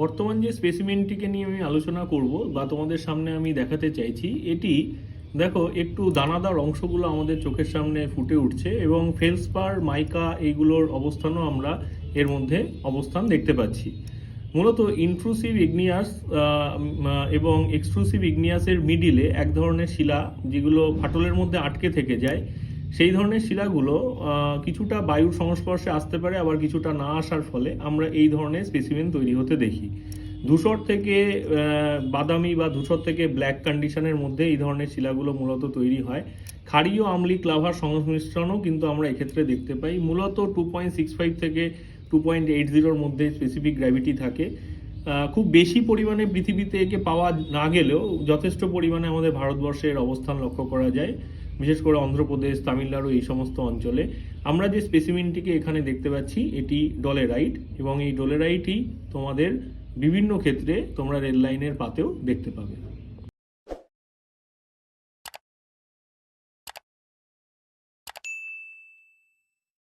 বর্তমান যে স্পেসিমেনটিকে নিয়ে আমি আলোচনা করব বা তোমাদের সামনে আমি দেখাতে চাইছি, এটি দেখো, একটু দানাদার অংশগুলো আমাদের চোখের সামনে ফুটে উঠছে এবং ফেলসপার, মাইকা এইগুলোর অবস্থানও আমরা এর মধ্যে অবস্থান দেখতে পাচ্ছি। মূলত ইনট্রুসিভ ইগনিয়াস এবং এক্সট্রুসিভ ইগনিয়াসের মিডিলে এক ধরনের শিলা যেগুলো ফাটলের মধ্যে আটকে থেকে যায় সেই ধরনের শিলাগুলো কিছুটা বায়ুর সংস্পর্শে আসতে পারে, আবার কিছুটা না আসার ফলে আমরা এই ধরনের স্পেসিমেন তৈরি হতে দেখি। ধূসর থেকে বাদামি বা ধূসর থেকে ব্ল্যাক কন্ডিশনের মধ্যে এই ধরনের শিলাগুলো মূলত তৈরি হয়। ক্ষারীয় আম্লিক লাভার সংমিশ্রণও কিন্তু আমরা এক্ষেত্রে দেখতে পাই। মূলত টু পয়েন্ট সিক্স ফাইভ থেকে টু পয়েন্ট এইট জিরোর মধ্যে স্পেসিফিক গ্র্যাভিটি থাকে। খুব বেশি পরিমাণে পৃথিবীতে একে পাওয়া না গেলেও যথেষ্ট পরিমাণে আমাদের ভারতবর্ষের অবস্থান লক্ষ্য করা যায়। বিশেষ করে অন্ধ্রপ্রদেশ, তামিলনাড়ু এই সমস্ত অঞ্চলে। আমরা যে স্পেসিমিনটিকে এখানে দেখতে পাচ্ছি, এটি ডলেরাইট এবং এই ডলেরাইটই তোমাদের বিভিন্ন ক্ষেত্রে তোমরা রেল লাইনের পাতেও দেখতে পাবে।